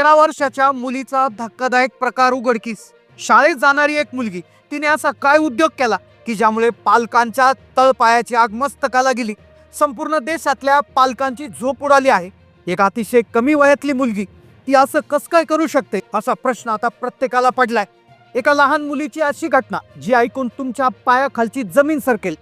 तेरा वर्षाच्या मुलीचा धक्कादायक प्रकार उघडकीस. शाळेत जाणारी एक मुलगी तिने असा काय उद्योग केला की ज्यामुळे पालकांच्या तळपायाची आग मस्तकाला गेली. संपूर्ण देशातल्या पालकांची झोप उडाली आहे. एक अतिशय कमी वयातली मुलगी ती असं कस काय करू शकते? असा प्रश्न आता प्रत्येकाला पडलाय. एका लहान मुलीची अशी घटना जी ऐकून तुमच्या पायाखालची जमीन सरकेल.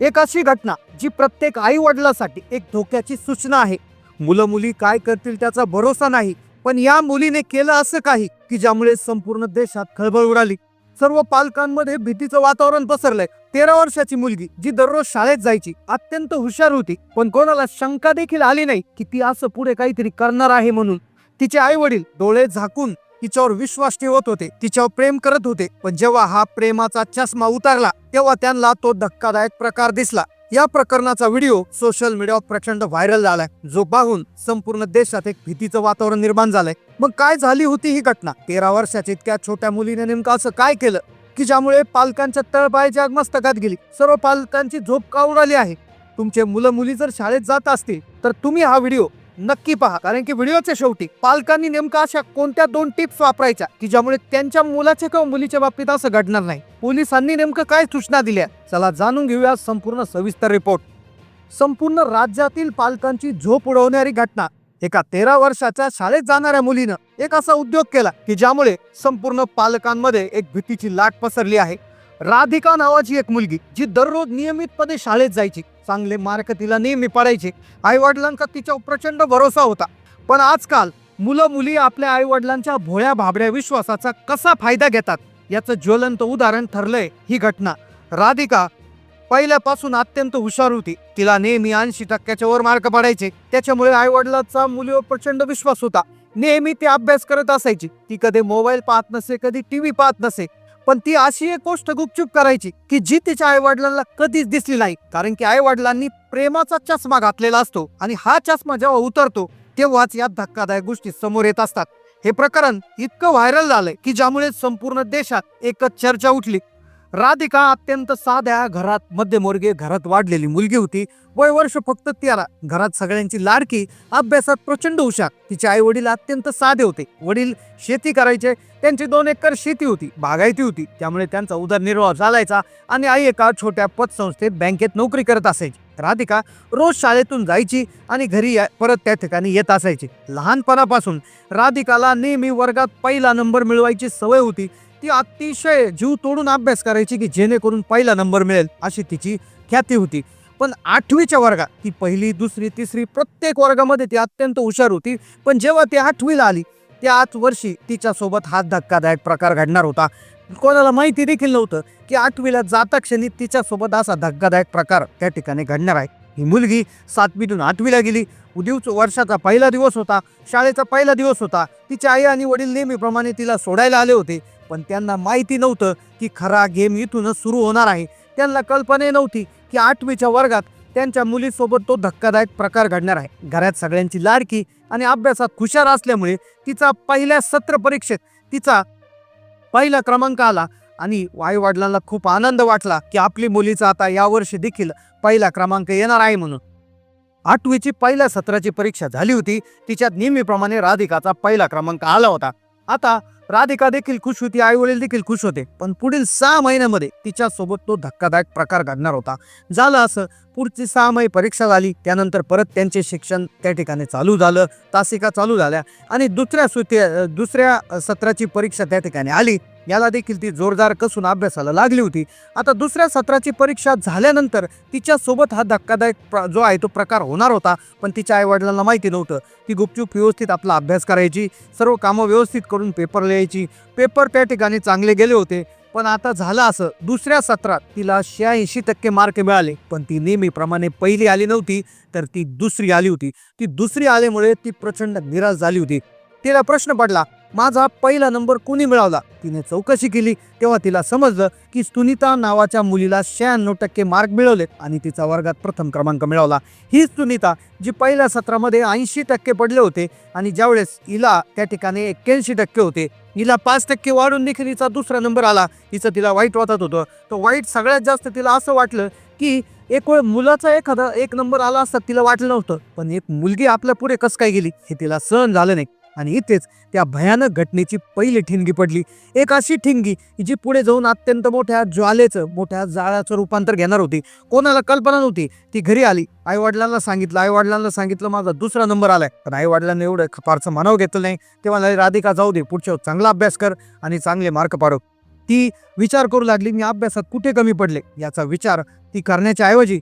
एक अशी घटना जी प्रत्येक आई वडिलासाठी एक धोक्याची सूचना आहे. मुलं मुली काय करतील त्याचा भरोसा नाही. पण या मुलीने केलं असं काही की ज्यामुळे संपूर्ण देशात खळबळ उडाली. सर्व पालकांमध्ये भीतीचं वातावरण पसरलंय. तेरा वर्षाची मुलगी जी दररोज शाळेत जायची अत्यंत हुशार होती पण कोणाला शंका देखील आली नाही की ती असं पुढे काहीतरी करणार आहे म्हणून. तिचे आई वडील डोळे झाकून तिच्यावर विश्वास ठेवत होते तिच्यावर प्रेम करत होते पण जेव्हा हा प्रेमाचा चष्मा उतारला तेव्हा त्यांना तो धक्कादायक प्रकार दिसला. या प्रकरणाचा व्हिडिओ सोशल मीडियावर प्रचंड व्हायरल झालाय. जो पाहून संपूर्ण देशात एक भीतीचं वातावरण निर्माण झालंय. मग काय झाली होती ही घटना? तेरा वर्षाच्या इतक्या छोट्या मुलीने नेमकं असं काय केलं? की ज्यामुळे पालकांच्या तळपायाची आग मस्तकात गेली. सर्व पालकांची झोप का उडाली आहे? तुमचे मुलं मुली जर शाळेत जात असतील तर तुम्ही हा व्हिडिओ नक्की पहा कारण की व्हिडिओच्या शेवटी पालकांनी नेमका अशा कोणत्या दोन टिप्स वापरायच्या की ज्यामुळे त्यांच्या मुलाच्या किंवा मुलीच्या बाबतीत असं घडणार नाही? पोलिसांनी नेमकं काय सूचना दिल्या? चला जाणून घेऊया संपूर्ण सविस्तर रिपोर्ट. संपूर्ण राज्यातील पालकांची झोप उडवणारी घटना. एका तेरा वर्षाच्या शाळेत जाणाऱ्या मुलीनं एक असा उद्योग केला की ज्यामुळे संपूर्ण पालकांमध्ये एक भीतीची लाट पसरली आहे. राधिका नावाची एक मुलगी जी दररोज नियमितपणे शाळेत जायची. चांगले मार्क तिला नेहमी पडायचे. आई वडिलांचा तिच्यावर प्रचंड भरोसा होता. पण आजकाल मुलं मुली आपल्या आई वडिलांच्या भोळ्या भाबड्या विश्वासाचा कसा फायदा घेतात याचं ज्वलंत उदाहरण ठरलंय ही घटना. राधिका पहिल्यापासून अत्यंत हुशार होती. तिला नेहमी ऐंशी टक्क्याच्या वर मार्क पडायचे. त्याच्यामुळे आई वडिलांचा मुलीवर प्रचंड विश्वास होता. नेहमी ती अभ्यास करत असायची. ती कधी मोबाईल पाहत नसे कधी टीव्ही पाहत नसे. पण ती अशी एक गोष्ट गुपचूप करायची की जी तिच्या आई वडिलांना कधीच दिसली नाही. कारण की आई वडिलांनी प्रेमाचा चष्मा घातलेला असतो आणि हा चष्मा जेव्हा उतरतो तेव्हाच या धक्कादायक गोष्टी समोर येत असतात. हे प्रकरण इतकं व्हायरल झालंय की ज्यामुळे संपूर्ण देशात एकच चर्चा उठली. राधिका अत्यंत साध्या घरात मध्यमवर्गीय घरात वाढलेली मुलगी होती. वय वर्ष फक्त तेरा. घरात सगळ्यांची लाडकी अभ्यासात प्रचंड हुशार. तिचे आई वडील अत्यंत साधे होते. वडील शेती करायचे. त्यांची दोन एकर शेती होती. बागायती होती. त्यामुळे त्यांचा उदरनिर्वाह चालायचा आणि आई एका छोट्या पतसंस्थेत बँकेत नोकरी करत असायची. राधिका रोज शाळेतून जायची आणि घरी या- परत त्या ठिकाणी येत असायची. लहानपणापासून राधिकाला नेहमी वर्गात पहिला नंबर मिळवायची सवय होती. ती अतिशय जीव तोडून अभ्यास करायची की जेणेकरून पहिला नंबर मिळेल अशी तिची ख्याती होती. पण आठवीच्या वर्गात ती पहिली दुसरी तिसरी प्रत्येक वर्गामध्ये ती अत्यंत हुशार होती. पण जेव्हा ती आठवीला आली त्याच वर्षी तिच्यासोबत हात धक्कादायक प्रकार घडणार होता. कोणाला माहिती देखील नव्हतं की आठवीला जाता क्षणी तिच्यासोबत असा धक्कादायक प्रकार त्या ठिकाणी घडणार आहे. ही मुलगी सातवीतून आठवीला गेली. उद्याच वर्षाचा पहिला दिवस होता. शाळेचा पहिला दिवस होता. तिच्या आई आणि वडील नेहमीप्रमाणे तिला सोडायला आले होते. पण त्यांना माहिती नव्हतं की खरा गेम इथूनच सुरू होणार आहे. त्यांना कल्पना नव्हती की आठवीच्या वर्गात त्यांच्या मुलीसोबत तो धक्कादायक प्रकार घडणार आहे. घरात सगळ्यांची लाडकी आणि अभ्यासात हुशार असल्यामुळे तिचा पहिल्या सत्र परीक्षेत तिचा पहिला क्रमांक आला आणि आई वडिलांना खूप आनंद वाटला की आपली मुलीचा आता यावर्षी देखील पहिला क्रमांक येणार आहे म्हणून. आठवीची पहिल्या सत्राची परीक्षा झाली होती. तिच्यात नेहमीप्रमाणे राधिकाचा पहिला क्रमांक आला होता. आता राधिका देखील खुश होती आई वडील देखील खुश होते. पण पुढील सहा महिन्यामध्ये तिच्यासोबत तो धक्कादायक प्रकार घडणार होता. झालं असं पुढची सहा महिने परीक्षा झाली त्यानंतर परत त्यांचे शिक्षण त्या ठिकाणी चालू झालं तासिका चालू झाल्या आणि दुसऱ्या सुती दुसऱ्या सत्राची परीक्षा त्या ठिकाणी आली. याला देखील ती जोरदार कसून अभ्यासाला लागली होती. आता दुसऱ्या सत्राची परीक्षा झाल्यानंतर तिच्यासोबत हा धक्कादायक प्र जो आहे तो प्रकार होणार होता. पण तिच्या आईवडिलांना माहिती नव्हतं ती गुपचूप व्यवस्थित आपला अभ्यास करायची सर्व कामं व्यवस्थित करून पेपर लिहायची पेपर त्या ठिकाणी चांगले गेले होते. पण आता झालं असं. दुसऱ्या सत्रात तिला शहाऐंशी टक्के मार्क मिळाले. पण ती नेहमीप्रमाणे पहिली आली नव्हती तर ती दुसरी आली होती. ती दुसरी आल्यामुळे ती प्रचंड निराश झाली होती. तिला प्रश्न पडला माझा पहिला नंबर कुणी मिळवला तिने चौकशी केली. तेव्हा तिला समजलं की सुनीता नावाच्या मुलीला शहाण्णव टक्के मार्क मिळवलेत आणि तिचा वर्गात प्रथम क्रमांक मिळवला. हीच सुनीता जी पहिल्या सत्रामध्ये ऐंशी टक्के पडले होते आणि ज्यावेळेस हिला त्या ठिकाणी एक्क्याऐंशी टक्के होते हिला पाच टक्के वाढून देखील हिचा दुसरा नंबर आला. हिचं तिला वाईट वाटत होतं. तर वाईट सगळ्यात जास्त तिला असं वाटलं की एक वेळ मुलाचा एखादा एक नंबर आला असता तिला वाटलं नव्हतं. पण एक मुलगी आपल्या पुढे कसं काय गेली हे तिला सहन झालं नाही. आणि इथेच त्या भयानक घटनेची पहिली ठिणगी पडली. एक अशी ठिणगी जी पुढे जाऊन अत्यंत मोठ्या ज्वालेचं मोठ्या जाळाचं रूपांतर घेणार होती. कोणाला कल्पना नव्हती. ती घरी आली. आई वडिलांना सांगितलं आई वडिलांना सांगितलं माझा दुसरा नंबर आलाय. पण आईवडिलांनी एवढं फारसं म्हणावं घेतलं नाही. तेव्हा राधिका जाऊ दे. पुढच्या चांगला अभ्यास कर आणि चांगले मार्क पाडव ती विचार करू लागली मी अभ्यासात कुठे कमी पडले? याचा विचार ती करण्याच्या ऐवजी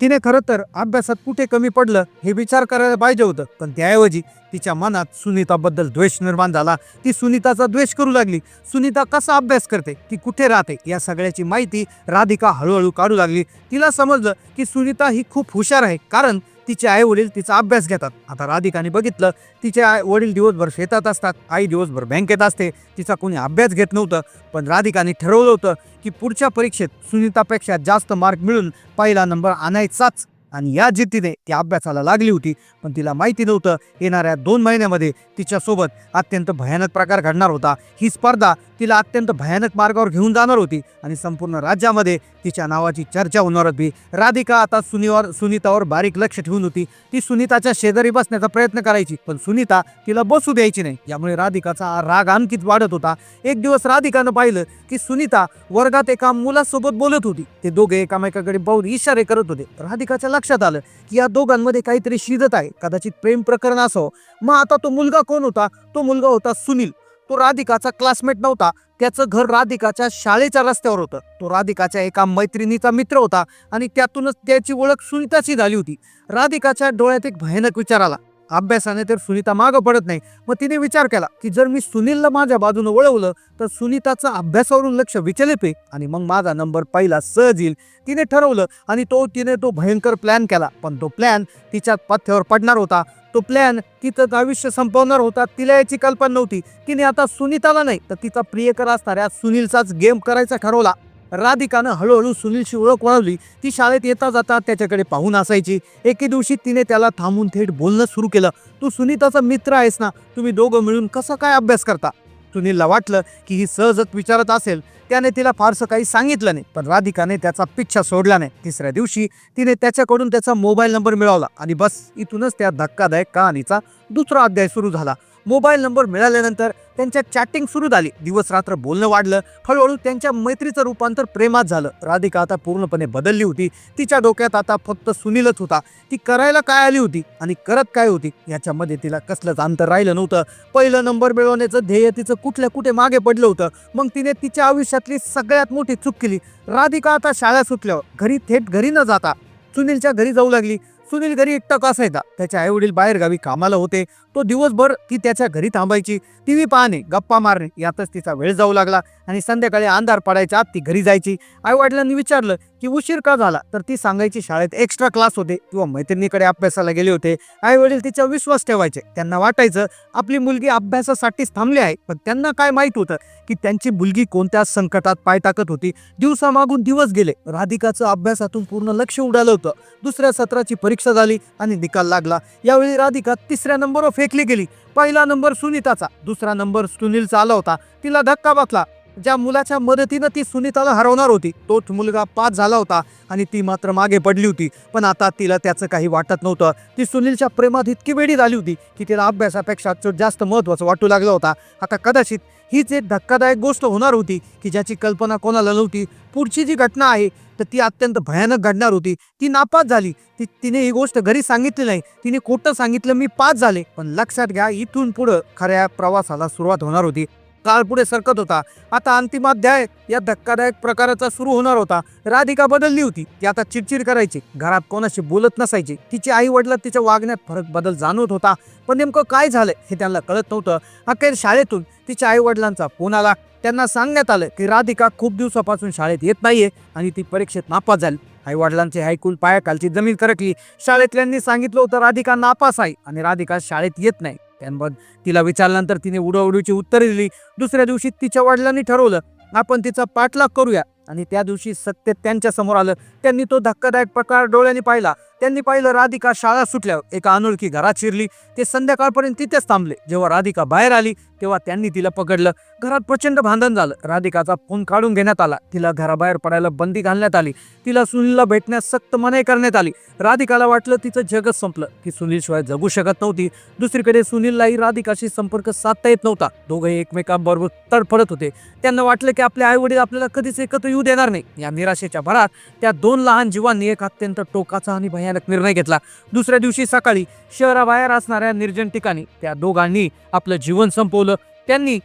तिने खरं तर अभ्यासात कुठे कमी पडलं हे विचार करायला पाहिजे होतं. पण त्याऐवजी तिच्या मनात सुनीताबद्दल द्वेष निर्माण झाला. ती सुनीताचा द्वेष करू लागली. सुनीता कसा अभ्यास करते ती कुठे राहते या सगळ्याची माहिती राधिका हळूहळू काढू लागली. तिला समजलं की सुनीता ही खूप हुशार आहे. कारण तिचे आई वडील तिचा अभ्यास घेतात. आता राधिकाने बघितलं तिचे आई वडील दिवसभर शेतात असतात. आई दिवसभर बँकेत असते. तिचा कोणी अभ्यास घेत नव्हतं. पण राधिकाने ठरवलं होतं की पुढच्या परीक्षेत सुनीतापेक्षा जास्त मार्क मिळून पहिला नंबर आणायचाच. आणि या जिद्दीने ती अभ्यासाला लागली होती. पण तिला माहिती नव्हतं येणाऱ्या दोन महिन्यामध्ये तिच्यासोबत अत्यंत भयानक प्रकार घडणार होता. ही स्पर्धा तिला अत्यंत भयानक मार्गावर घेऊन जाणार होती आणि संपूर्ण राज्यामध्ये तिच्या नावाची चर्चा होणार होती. राधिका आता सुनीवर सुनीतावर बारीक लक्ष ठेवून होती. ती सुनीताच्या शेजारी बसण्याचा प्रयत्न करायची पण सुनीता तिला बसू द्यायची नाही. यामुळे राधिकाचा राग आणखीच वाढत होता. एक दिवस राधिकानं पाहिलं की सुनीता वर्गात एका मुलासोबत बोलत होती. ते दोघे एकामेकाकडे बहुत इशारे करत होते. राधिकाच्या लक्षात लक्षात आलं की या दोघांमध्ये काहीतरी शिजत आहे. कदाचित प्रेम प्रकरण असो. मग आता तो मुलगा कोण होता? तो मुलगा होता सुनील. तो राधिकाचा क्लासमेट नव्हता. त्याचं घर राधिकाच्या शाळेच्या रस्त्यावर होतं. तो राधिकाच्या एका मैत्रिणीचा मित्र होता आणि त्यातूनच त्याची ओळख सुनीताची झाली होती. राधिकाच्या डोळ्यात एक भयानक विचार आला. अभ्यासाने तर सुनीता मागं पडत नाही. मग तिने विचार केला की जर मी सुनीलला माझ्या बाजूने वळवलं तर सुनीताचं अभ्यासावरून लक्ष विचलित आहे आणि मग माझा नंबर पहिला सहज येईल. तिने ठरवलं आणि तो तिने तो भयंकर प्लॅन केला. पण तो प्लॅन तिच्या पथ्यावर पडणार होता. तो प्लॅन तिचं आयुष्य संपवणार होता तिला याची कल्पना नव्हती. तिने आता सुनीताला नाही तर तिचा प्रियकर असणाऱ्या सुनीलचाच गेम करायचा ठरवला. राधिकानं हळूहळू सुनीलची ओळख वाढवली. ती शाळेत येता जाता त्याच्याकडे पाहून असायची. एके दिवशी तिने त्याला थांबून थेट बोलणं सुरू केलं. तू सुनीताचा मित्र आहेस ना तुम्ही दोघं मिळून कसं काय अभ्यास करता? सुनीलला वाटलं की ही सहजच विचारत असेल. त्याने तिला फारसं काही सांगितलं नाही. पण राधिकाने त्याचा पिच्छा सोडला नाही. तिसऱ्या दिवशी तिने त्याच्याकडून त्याचा मोबाईल नंबर मिळवला आणि बस इथूनच त्या धक्कादायक कहाणीचा दुसरा अध्याय सुरू झाला. मोबाईल नंबर मिळाल्यानंतर त्यांच्या चॅटिंग सुरू झाली. दिवस रात्र बोलणं वाढलं. हळूहळू त्यांच्या मैत्रीचं रूपांतर प्रेमात झालं. राधिका आता पूर्णपणे बदलली होती. तिच्या डोक्यात आता फक्त सुनीलच होता. ती करायला काय आली होती आणि करत काय होती याच्यामध्ये तिला कसलंच अंतर राहिलं नव्हतं. पहिलं नंबर मिळवण्याचं ध्येय तिचं कुठल्या कुठे मागे पडलं होतं. मग तिने तिच्या आयुष्यातली सगळ्यात मोठी चूक केली. राधिका आता शाळा सुटल्यावर घरी थेट घरी न जाता सुनीलच्या घरी जाऊ लागली. सुनील घरी एकटक असायचा? त्याचे आईवडील बाहेरगावी कामाला होते. तो दिवसभर ती त्याच्या घरी थांबायची. टी व्ही पाहणे गप्पा मारणे यातच तिचा वेळ जाऊ लागला आणि संध्याकाळी अंधार पडायच्या आत ती घरी जायची. आईवडिलांनी विचारलं की उशीर का झाला? तर ती सांगायची शाळेत एक्स्ट्रा क्लास होते. किंवा मैत्रिणीकडे अभ्यासाला गेले होते. आई वडील तिचा विश्वास ठेवायचे. त्यांना वाटायचं आपली मुलगी अभ्यासासाठीच थांबली आहे. पण त्यांना काय माहीत होतं की त्यांची मुलगी कोणत्या संकटात पाय टाकत होती? दिवसामागून दिवस गेले. राधिकाचं अभ्यासातून पूर्ण लक्ष उडालं होतं. दुसऱ्या सत्राची परीक्षा झाली आणि निकाल लागला. यावेळी राधिका तिसऱ्या नंबरवर फेकली गेली. पहिला नंबर सुनीताचा. दुसरा नंबर सुनीलचा आला होता. तिला धक्का बसला. ज्या मुलाच्या मदतीनं ती सुनीताला हरवणार होती तोच मुलगा पास झाला होता आणि ती मात्र मागे पडली होती. पण आता तिला त्याचं काही वाटत नव्हतं. ती सुनीलच्या प्रेमात इतकी वेळी झाली होती की तिला अभ्यासापेक्षा जास्त महत्त्वाचं वाटू लागला होता. आता कदाचित हीच एक धक्कादायक गोष्ट होणार होती की ज्याची कल्पना कोणाला नव्हती. पुढची जी घटना आहे तर ती अत्यंत भयानक घडणार होती. ती नापास झाली. ती तिने ही गोष्ट घरी सांगितली नाही. तिने खोटं सांगितलं मी पास झाले. पण लक्षात घ्या इथून पुढं खऱ्या प्रवासाला सुरुवात होणार होती. काळ पुढे सरकत होता. आता अंतिम अध्याय या धक्कादायक प्रकाराचा सुरू होणार होता. राधिका बदलली होती. ती आता चिडचिड करायची. घरात कोणाशी बोलत नसायची. तिचे आई वडिलात तिच्या वागण्यात फरक बदल जाणवत होता. पण नेमकं काय झालं हे त्यांना कळत नव्हतं. अखेर शाळेतून तिच्या आई वडिलांचा फोन आला. त्यांना सांगण्यात आलं की राधिका खूप दिवसापासून शाळेत येत नाहीये आणि ती परीक्षेत नापास झाली. आई वडिलांचे ऐकून पायाखालची जमीन करकली शाळेतल्यांनी सांगितलं होतं राधिका नापास आहे. आणि राधिका शाळेत येत नाही. त्यामुळे तिला विचारल्यानंतर तिने उडवडीची उत्तरे दिली. दुसऱ्या दिवशी तिच्या वडिलांनी ठरवलं आपण तिचा पाठलाग करूया. आणि त्या दिवशी सत्य त्यांच्यासमोर आलं. त्यांनी तो धक्कादायक प्रकार डोळ्यांनी पाहिला. त्यांनी पाहिलं राधिका शाळा सुटल्यावर एका अनोळखी घरात शिरली. ते संध्याकाळपर्यंत तिथेच थांबले. जेव्हा राधिका बाहेर आली तेव्हा त्यांनी तिला पकडलं. घरात प्रचंड भांडण झालं. राधिकाचा फोन काढून घेण्यात आला. तिला घराबाहेर पडायला बंदी घालण्यात आली. तिला सुनीलला भेटण्यास सक्त मनाई करण्यात आली. राधिकाला वाटलं तिचं जगच संपलं. ती सुनीलशिवाय जगू शकत नव्हती. दुसरीकडे सुनीललाही राधिकाशी संपर्क साधता येत नव्हता. दोघंही एकमेकांबरोबर तडफडत होते. त्यांना वाटलं की आपले आईवडील आपल्याला कधीच एकत्र येऊ देणार नाही. या निराशेच्या भरात त्या दोन लहान जीवांनी एक अत्यंत टोकाचा आणि भयानक निर्णय घेतला. दुसऱ्या दिवशी सकाळी शहराबाहेर असणाऱ्या निर्जन ठिकाणी त्या दोघांनी आपलं जीवन संपवलं. त्यांनी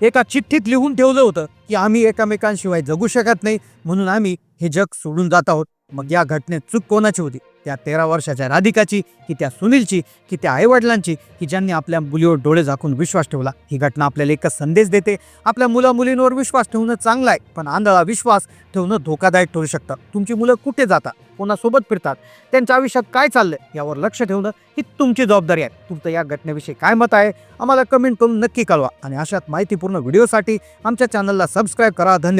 एका चिठ्ठीत लिहून ठेवलं होतं की आम्ही एकमेकांशिवाय जगू शकत नाही म्हणून आम्ही हे जग सोडून जात आहोत. मग या घटनेत चूक कोणाची होती? त्या तेरा वर्षाच्या राधिकाची की त्या सुनीलची की त्या आईवडिलांची की ज्यांनी आपल्या मुलीवर डोळे झाकून विश्वास ठेवला. ही घटना आपल्याला एकच संदेश देते आपल्या मुला मुलींवर विश्वास ठेवणं चांगलं आहे पण आंधळा विश्वास ठेवणं धोकादायक ठरू शकतं. तुमची मुलं कुठे जातात? कोणासोबत फिरतात? त्यांच्या आयुष्यात काय चाललंय? यावर लक्ष ठेवणं ही तुमची जबाबदारी आहे. तुमचं या घटनेविषयी काय मत आहे? आम्हाला कमेंट करून नक्की कळवा. आणि अशात माहितीपूर्ण व्हिडिओसाठी आमच्या चॅनलला सबस्क्राईब करा. धन्यवाद.